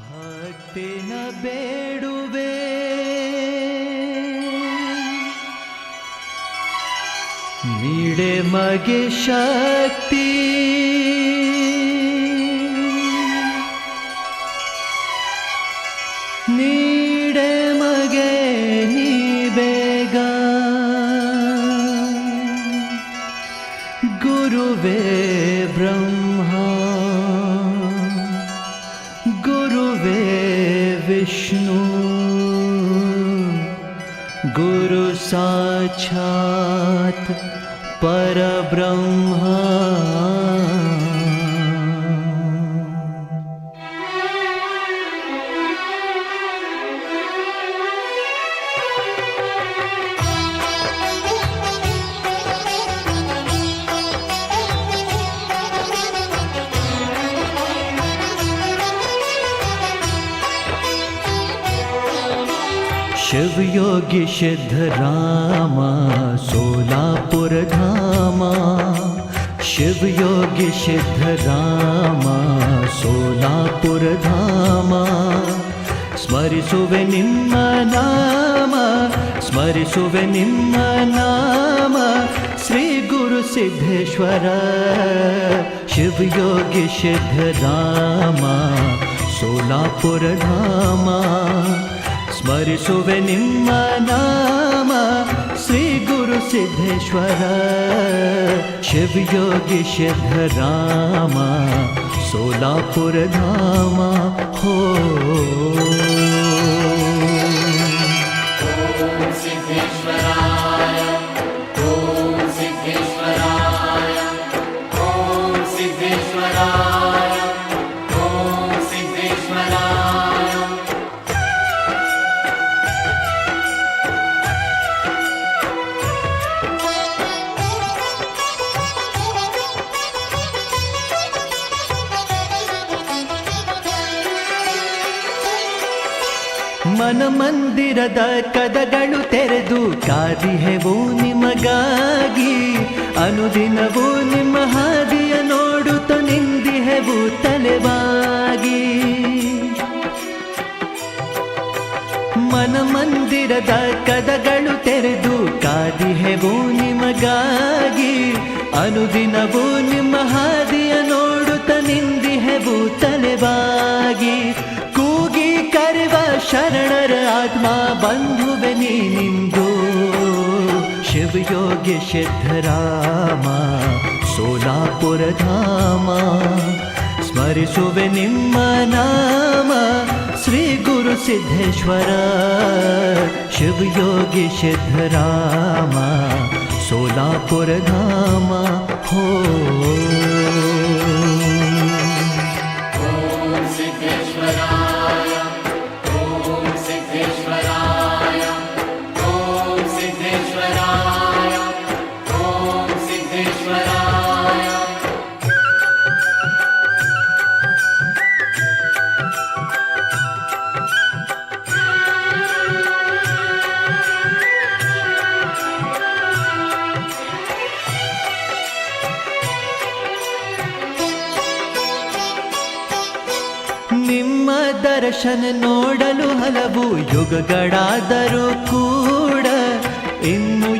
ಭಕ್ತಿನ ಬೇಡುವೆ ನೀಡೆ ಮಗೆ ಶಕ್ತಿ ನೀಡೆ ಮಗೆ ನೀ ಬೇಗ ಗುರುವೇ ಬ್ರಹ್ಮ विष्णु। गुरु साक्षात् परब्रह्मा। शिवयोगी सिद्ध राम शोलापुर धाम। शिवयोगी सिद्ध राम शोलापुर धाम स्मरि शुवेनिम् नाम स्मरि शुवेनिम् नाम। श्री गुरुसिद्धेश्वर शिवयोगी सिद्ध राम शोलापुर धाम। वरु सुविम्मनाम श्री गुरुसिद्धेश्वर शिवयोगी शिव राम सोलापुर धाम ಮಂದಿರದ ಕದಗಳು ತೆರೆದು ಕಾದಿಹೆವು ನಿಮಗಾಗಿ. ಅನುದಿನವೂ ನಿಮ್ಮ ಹಾದಿಯ ನೋಡುತ್ತ ನಿಂದಿಹೆವು ತಲೆವಾಗಿ. ಮನ ಮಂದಿರದ ಕದಗಳು ತೆರೆದು ಕಾದಿಹೆವು ನಿಮಗಾಗಿ. ಅನುದಿನವೂ ನಿಮ್ಮ ಹಾದಿಯ ನೋಡುತ್ತ ನಿಂದಿಹೆವು ತಲೆವಾಗಿ. शरणरात्मा बन्धुविनी निम्बो शिवयोगी सिद्ध राम सोलापुर धाम स्मरशुभिम्बनाम श्रीगुरुसिद्धेश्वर शिवयोगी सिद्ध राम सोलापुर धाम हो। ದರ್ಶನ ನೋಡಲು ಹಲವು ಯುಗಗಳಾದರೂ ಕೂಡ ಇನ್ನು